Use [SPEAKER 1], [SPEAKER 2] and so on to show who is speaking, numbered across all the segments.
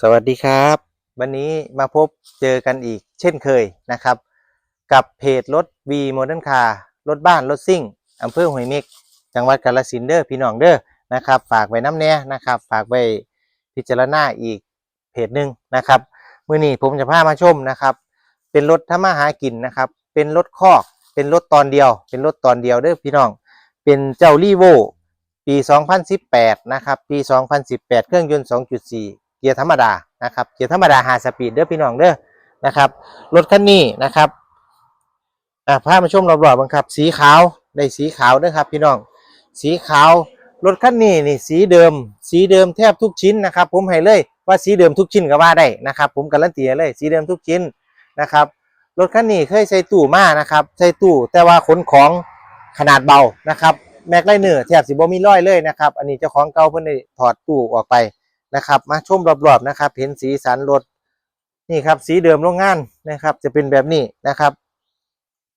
[SPEAKER 1] สวัสดีครับ วันนี้มาพบเจอกันอีกเช่นเคยนะครับ กับเพจรถ V Modern Car รถบ้านรถซิ่งอำเภอห้วยเม็ก จังหวัดกาฬสินธุ์เด้อพี่น้องเด้อนะครับ ฝากไว้น้ำแน่นะครับ ฝากไว้พิจารณาอีกเพจหนึ่งนะครับมื้อนี้ผมจะพามาชมนะครับ เป็นรถทำมาหากินนะครับ เป็นรถคอกเป็นรถตอนเดียว เป็นรถตอนเดียวเด้อพี่น้อง เป็นเจ้ารีโวปี 2018 นะครับ ปี 2018 เครื่องยนต์ 2.4 เกียร์ธรรมดานะครับเกียร์ธรรมดา5สปีดเด้อพี่น้องเด้อนะครับรถคันนี้นะครับอ่าพามาชมรอบๆบังครับ สีขาวได้สีขาวเด้อครับพี่น้องสีขาวรถคันนี้นี่สีเดิม สีเดิมแทบทุกชิ้นนะครับ ผมให้เลยว่าสีเดิมทุกชิ้นก็ว่าได้นะครับ ผมการันตีเลย สีเดิมทุกชิ้นนะครับรถคันนี้เคยใส่ตู้มานะครับใส่ตู้แต่ว่าขนของขนาดเบานะครับแม็กไลเนอร์แทบสิบ่มีรอยเลยนะครับ อันนี้เจ้าของเก่าเพิ่นได้ถอดตู้ออกไป นะครับ มาชมรอบๆนะครับ เห็นสีสันรถนี่ครับสีเดิมโรงงานนะครับ จะเป็นแบบนี้นะครับ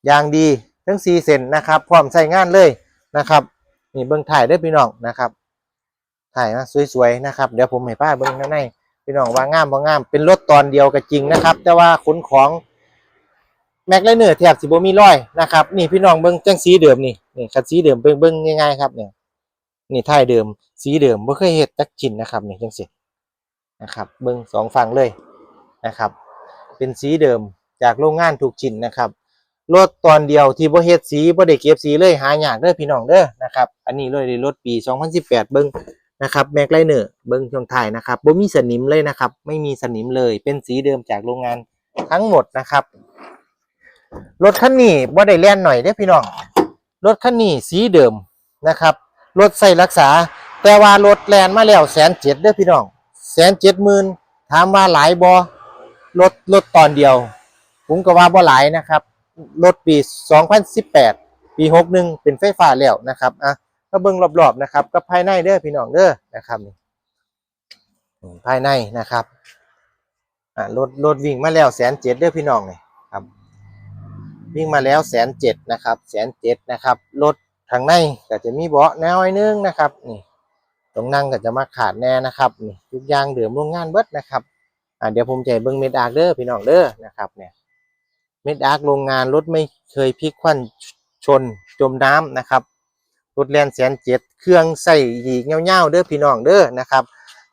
[SPEAKER 1] ยางดีทั้งสีเส้นนะครับพร้อมใช้งานเลยนะครับนี่เบิ้งถ่ายเด้พี่น้องนะครับถ่ายมาสวยๆนะครับ เดี๋ยวผมให้ป้าเบิ้งข้างในพี่น้องว่างามบ่งาม เป็นรถตอนเดียวก็จริงนะครับ แต่ว่าขนของแม็กไลเนอร์แทบสิบมีร้อยนะครับนี่พี่น้องเบิ้งจังสีเดิมนี่นี่คันสีเดิมเบิ้งเบิ้งง่ายๆครับเนี่ย นี่ท้ายเดิม สีเดิมบ่เคยเฮ็ดจักชิ้นนะครับนี่จังซี่นะครับเบิ้งสองฝั่งเลยนะครับ เป็นสีเดิมจากโรงงานถูกชิ้นนะครับรถตอนเดียวที่บ่เฮ็ดสีบ่ได้เก็บสีเลยหายากเด้อพี่น้องเด้อนะครับ อันนี้เลยรถปี 2018 เบิ่งนะครับแม็กไลเนอร์เบิ่งช่วงท้ายนะครับบ่มีสนิมเลยนะครับ ไม่มีสนิมเลยเป็นสีเดิมจากโรงงานทั้งหมดนะครับรถคันนี้บ่ได้แล่นหน่อยเด้อพี่น้องรถคันนี้สีเดิมนะครับ รถใส่รักษา แต่ว่ารถแลนมาแล้วแสนเจ็ดเด้อพี่น้องแสนเจ็ดหมื่นถามว่าหลายบ่รถรถตอนเดียว ผมก็ว่าบ่หลายนะครับรถปี 2018 ปี 61 เป็นไฟฟ้าแล้วนะครับอะก็เบิ่งรอบๆนะครับกับภายในเด้อพี่น้องเด้อนะครับภายในนะครับอะรถรถวิ่งมาแล้วแสนเจ็ดเด้อพี่น้องนี่ครับ วิ่งมาแล้วแสนเจ็ดนะครับแสนเจ็ดนะครับรถ ทางในก็จะมีเบาะแนวไอ้นึงนะครับนี่ตรงนั่งก็จะมาขาดแน่นะครับนี่ทุกอย่างเดิมโรงงานเบิดนะครับอะเดี๋ยวผมจะให้เบิ่งเม็ดอาร์เด้อพี่น้องเด้อนะครับเนี่ยเม็ดอาร์โรงงานรถไม่เคยพลิกคว่ำชนจมน้ำนะครับรถแลนแสนเจ็ดเครื่องใส่หีกเงาๆเด้อพี่น้องเด้อนะครับ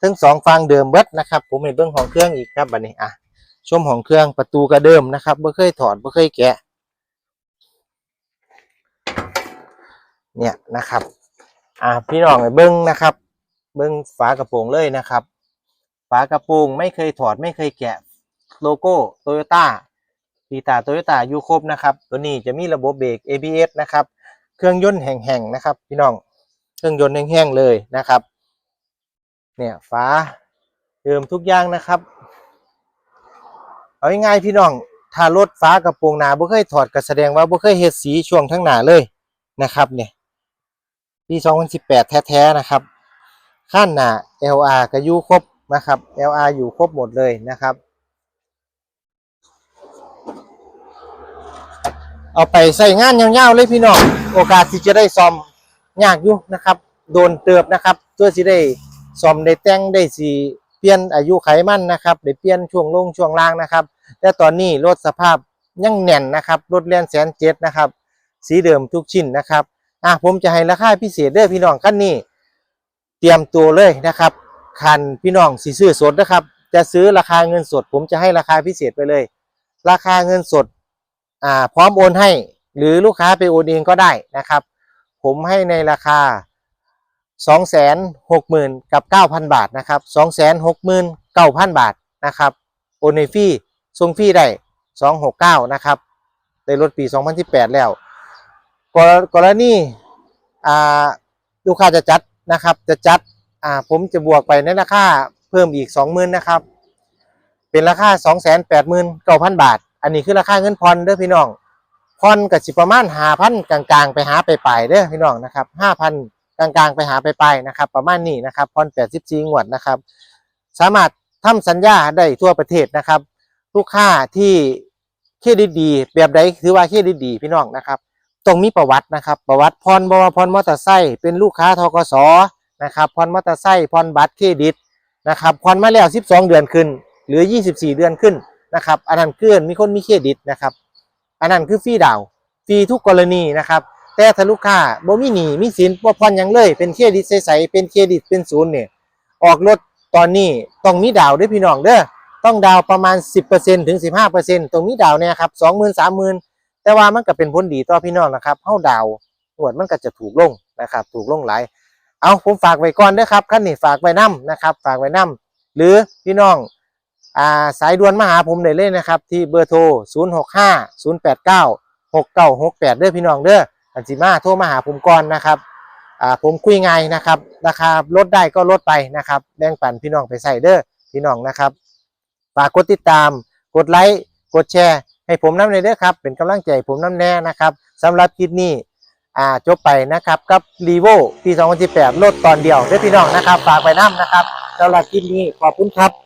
[SPEAKER 1] ทั้งสองฟังเดิมเบิดนะครับ ผมให้เบิ้งของเครื่องอีกครับบัดนี้อะชมของเครื่องประตูก็เดิมนะครับไม่เคยถอดไม่เคยแกะ เนี่ยนะครับ อะพี่น้องให้เบิ้งนะครับ เบิ้งฝากระโปรงเลยนะครับ ฝากระโปรงไม่เคยถอดไม่เคยแกะโลโก้โตโยต้าปีตาโตโยต้ายูครบนะครับ ตัวนี้จะมีระบบเบรก ABS นะครับ เครื่องยนต์แห่งๆนะครับ พี่น้องเครื่องยนต์แห้งๆเลยนะครับ เนี่ยฝาเดิมทุกอย่างนะครับ เอาง่ายๆพี่น้องถ้ารถฟ้ากระโปรงหนาบ่เคยถอดก็แสดงว่าบ่เคยเฮ็ดสีช่วงทั้งหนาเลยนะครับเนี่ย ปี 2018 แท้ๆนะครับขั้นหน้า LR ก็อยู่ครบนะครับ LR อยู่ครบหมดเลยนะครับ เอาไปใส่งานยาวๆเลยพี่น้องโอกาสที่จะได้ซ่อมยากอยู่นะครับ โดนเติบนะครับเพื่อสิได้ซ่อมได้แต่งได้สีเปลี่ยนอายุไขมันนะครับได้เปลี่ยนช่วงลงช่วงล่างนะครับ แต่ตอนนี้รถสภาพยังแน่นนะครับรถเลียนแสนเจ็ดนะครับ สีเดิมทุกชิ้นนะครับ อะผมจะให้ราคาพิเศษเด้อพี่น้องคันนี้ เตรียมตัวเลยนะครับ คันพี่น้องสิซื้อสดนะครับ จะซื้อราคาเงินสด ผมจะให้ราคาพิเศษไปเลย ราคาเงินสดอ่าพร้อมโอนให้ หรือลูกค้าไปโอนเองก็ได้นะครับ ผมให้ในราคา 260,000กับ 9,000 บาทนะครับ 260,000 9,000 บาทนะครับ โอนในฟรีส่งฟรีได้269 นะครับในรถปี 2018 แล้ว กรณี ลูกค้าจะจัดนะครับ จะจัดผมจะบวกไปในราคาเพิ่มอีก20,000นะครับ เป็นราคา289,000บาท อันนี้คือราคาเงินผ่อนเด้อพี่น้องผ่อนก็สิประมาณ5,000กลางๆ ไปหาไปไปเด้อพี่น้องนะครับ5,000กลางๆ ไปหาไปไปนะครับ ประมาณนี้นะครับผ่อน84งวดนะครับ สามารถทำสัญญาได้ทั่วประเทศนะครับ ลูกค้าที่เครดิตดีแบบใดถือว่าเครดิตดีพี่น้องนะครับ ต้องมีประวัตินะครับ ประวัติผ่อนบ่ว่าผ่อนมอเตอร์ไซค์เป็นลูกค้าทกสนะครับผ่อนมอเตอร์ไซค์ผ่อนบัตรเครดิตนะครับผ่อนมาแล้ว 12 เดือนขึ้น หรือ 24 เดือนขึ้นนะครับอันนั้นคือมีคนมีเครดิตนะครับอันนั้นคือฟรีดาวฟรีทุกกรณีนะครับ แต่ถ้าลูกค้าบ่มีหนี้มีสินบ่ผ่อนหยังเลย เป็นเครดิตใสๆเป็นเครดิตเป็นศูนย์เนี่ยออกรถตอนนี้ต้องมีดาวด้วยพี่น้องเด้อต้องดาวประมาณ 10%ถึง 15%ตรงนี้ดาวเนี่ยครับ20,000 30,000 แต่ว่ามันก็เป็นผลดีต่อพี่น้องนะครับเฮาดาวน์หวดมันก็จะถูกลงนะครับ ถูกลงหลาย เอาผมฝากไว้ก่อนเด้อครับขั้นนี้ฝากไว้นํนะครับ ฝากไว้นํหรือพี่น้องอ่าสายด่วนมาหาผมได้เลยนะครับ ที่เบอร์โทร 065 089 6968เด้อพี่น้องเด้ออันสิมาโทรมาหาผมก่อนนะครับอ่าผมคุยไงนะครับราคาลดได้ก็ลดไปนะครับแบ่งปันพี่น้องไปใส่เด้อพี่น้องนะครับฝากกดติดตาม กดไลค์ กดแชร์ ให้ผมน้ำในเด้อครับ เป็นกำลังใจผมน้ำแน่นะครับสำหรับคลิปนี้อ่าจบไปนะครับกับรีโวปี 2018ลดตอนเดียวเด้อพี่น้องนะครับ ฝากไปน้ำนะครับสำหรับคลิปนี้ขอบคุณครับ